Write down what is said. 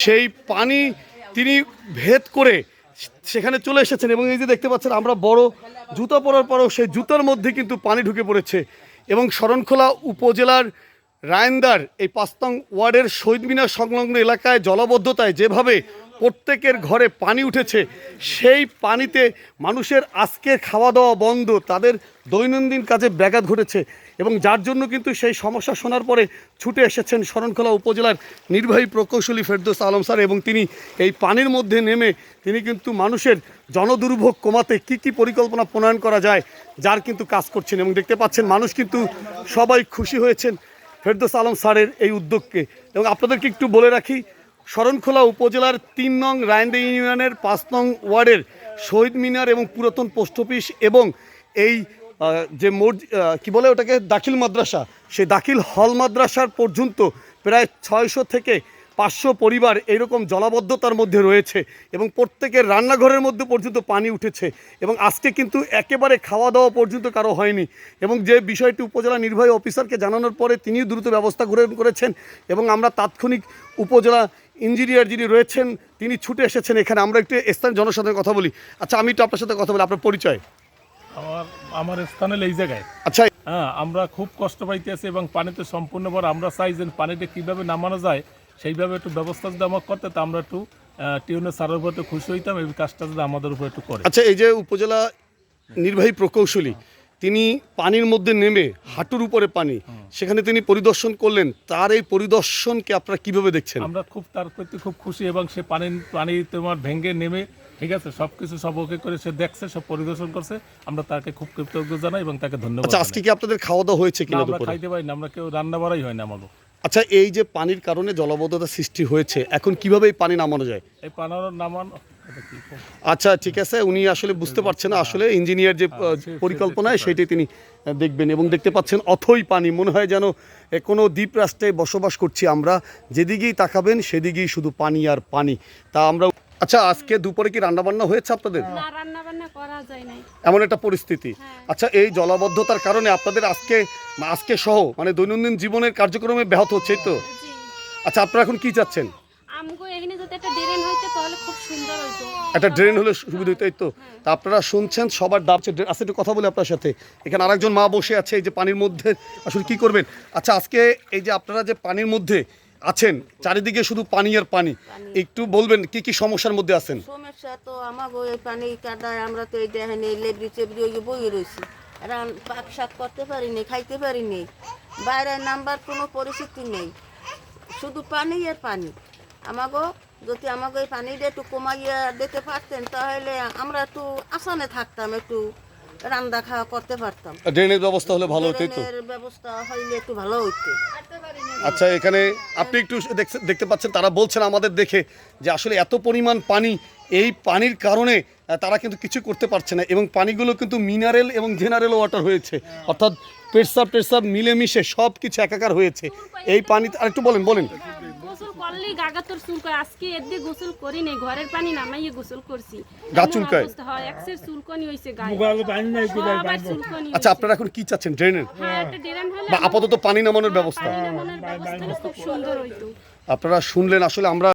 সেই পানি তিনি ভেদ করে সেখানে চলে এসেছেন এবং এই যে দেখতে পাচ্ছেন, আমরা বড় জুতো পরার পরও সেই জুতোর মধ্যে কিন্তু পানি ঢুকে পড়েছে এবং শরণখোলা উপজেলার রায়ন্দার এই পাঁচতং ওয়ার্ডের শহীদ মিনার সংলগ্ন এলাকায় জলবদ্ধতায় যেভাবে প্রত্যেকের ঘরে পানি উঠেছে, সেই পানিতে মানুষের আজকে খাওয়া দাওয়া বন্ধ, তাদের দৈনন্দিন কাজে ব্যাঘাত ঘটেছে। এবং যার জন্য কিন্তু সেই সমস্যা শোনার পরে ছুটে এসেছেন শরণখোলা উপজেলার নির্বাহী প্রকৌশলী ফেরদোস আলম স্যার এবং তিনি এই পানির মধ্যে নেমে তিনি কিন্তু মানুষের জনদুর্ভোগ কমাতে কি কি পরিকল্পনা প্রণয়ন করা যায়, যার কিন্তু কাজ করছেন এবং দেখতে পাচ্ছেন মানুষ কিন্তু সবাই খুশি হয়েছেন ফেরদৌস আলম স্যারের এই উদ্যোগকে। এবং আপনাদেরকে একটু বলে রাখি, শরণখোলা উপজেলার তিন নং রায়ন্দা ইউনিয়নের পাঁচ নং ওয়ার্ডের শহীদ মিনার এবং পুরাতন পোস্ট অফিস এবং এই যে আহ, কি বলে ওটাকে? দাখিল মাদ্রাসা। সেই দাখিল হল মাদ্রাসার পর্যন্ত প্রায় ছয়শো থেকে পাঁচশো পরিবার এইরকম জলাবদ্ধতার মধ্যে রয়েছে এবং প্রত্যেকের রান্নাঘরের মধ্যে পর্যন্ত পানি উঠেছে এবং আজকে কিন্তু একেবারে খাওয়া দাওয়া পর্যন্ত কারও হয়নি এবং যে বিষয়টি উপজেলা নির্বাহী অফিসারকে জানানোর পরে তিনিও দ্রুত ব্যবস্থা গ্রহণ করেছেন এবং আমরা তাৎক্ষণিক উপজেলা ইঞ্জিনিয়ার যিনি রয়েছেন তিনি ছুটে এসেছেন এখানে। আমরা একটু স্থানীয় জনসাধারণের কথা বলি। আচ্ছা আমি একটু আপনার সাথে কথা বলি আপনার পরিচয়। আমার আমার স্থানে এই জায়গায়। আচ্ছা। হ্যাঁ আমরা খুব কষ্ট পাইতেছি এবং পানিতে সম্পূর্ণ পর আমরা চাই যে পানিটা কীভাবে নামানো যায় সেইভাবে একটু ব্যবস্থা যদি আমার করতে তা আমরা একটু টিউনের সারের উপর একটু খুশি হইতাম এই কাজটা যদি আমাদের উপর একটু করে। আচ্ছা এই যে উপজেলা নির্বাহী প্রকৌশলী তিনি পানির মধ্যে নেমে হাঁটুর উপরে পানি সেখানে তিনি পরিদর্শন করলেন তার এই পরিদর্শনকে আপনারা কীভাবে দেখছেন? আমরা খুব তার প্রতি খুব খুশি এবং সে পানি পানি তোমার ভেঙে নেমে ঠিক আছে সব কিছু সব ওকে করে সে দেখছে সব পরিদর্শন করছে। আমরা তাকে খুব কৃতজ্ঞ জানাই এবং তাকে ধন্যবাদ আচ্ছা আজকে কি আপনাদের খাওয়া দাওয়া হয়েছে কিনা আমরা খাইতে পারি না আমরা কেউ রান্না বাড়াই হয় না আমাদের আচ্ছা এই যে পানির কারণে জলবদ্ধতা সৃষ্টি হয়েছে এখন কীভাবে এই পানি নামানো যায়? এই পানার নামান আচ্ছা ঠিক আছে উনি আসলে বুঝতে পারছেন না আসলে ইঞ্জিনিয়ার যে সে- পরিকল্পনায় সেটাই তিনি দেখবেন এবং দেখতে পাচ্ছেন অথই পানি মনে হয় যেন কোনো দ্বীপ রাষ্ট্রে বসবাস করছি আমরা যেদিকেই তাকাবেন সেদিকেই শুধু পানি আর পানি। তা আমরা আচ্ছা আজকে দুপুরে কি রান্নাবান্না হয়েছে আপনাদের? এমন একটা পরিস্থিতি। হ্যাঁ। আচ্ছা এই জলাবদ্ধতার কারণে আপনাদের আজকে আজকে সহ মানে দৈনন্দিন জীবনের কার্যক্রমে ব্যাহত হচ্ছে তো? আচ্ছা আপনারা এখন কি চাচ্ছেন? একটা ড্রেন হইতো হইতো। হলে সুবিধা হতো এই তো? তা আপনারা শুনছেন সবার ডাব আচ্ছা একটু কথা বলি আপনার সাথে। এখানে আরেকজন মা বসে আছে এই যে পানির মধ্যে। আসলে কি করবেন? আচ্ছা আজকে এই যে আপনারা যে পানির মধ্যে আছেন? চারিদিকে শুধু পানি আর পানি। একটু বলবেন কি কি সমস্যার মধ্যে আছেন? সমস্যা তো আমাকে এই পানি কাদায় আমরা তো এই দেখেন এই লেবরি চেবরি ওই বই রয়েছি। রান পাক শাক করতে পারিনি খাইতে পারিনি। বাইরে নাম্বার কোনো পরিস্থিতি নেই। শুধু পানি আর পানি। আমাগো যদি আমাকে এই পানিটা একটু কমাইয়া দিতে পারতেন তাহলে আমরা একটু আসানে থাকতাম একটু। রান্না খাওয়া করতে পারতাম। ড্রেনের ব্যবস্থা হলে ভালো হতো তো? ট্রেনের ব্যবস্থা হইলে একটু ভালো হইতো। আচ্ছা এখানে আপনি একটু দেখতে পাচ্ছেন তারা বলছেন আমাদের দেখে যে আসলে এত পরিমাণ পানি এই পানির কারণে তারা কিন্তু কিছু করতে পারছে না এবং পানিগুলো কিন্তু মিনারেল এবং জেনারেল ওয়াটার হয়েছে। অর্থাৎ পেটসাপ টেটসাপ মিলেমিশে সব কিছু একাকার হয়েছে। এই পানি আর একটু বলেন বলেন। গাগা তোর আজকে এদি গোসল করি নাই ঘরের পানি নামাইয়ে গোসল করছি। গা চুলকায়? অবস্থা হয় একসের চুলকনি হইছে গায়ে। সবার চুলকনি আচ্ছা আপনারা এখন কি চাচ্ছেন? ড্রেনের? হ্যাঁ একটা ড্রেন হলে বা আপাতত পানি নামানোর ব্যবস্থা। পানি নামানোর ব্যবস্থা খুব সুন্দর হইতো। আপনারা শুনলেন আসলে আমরা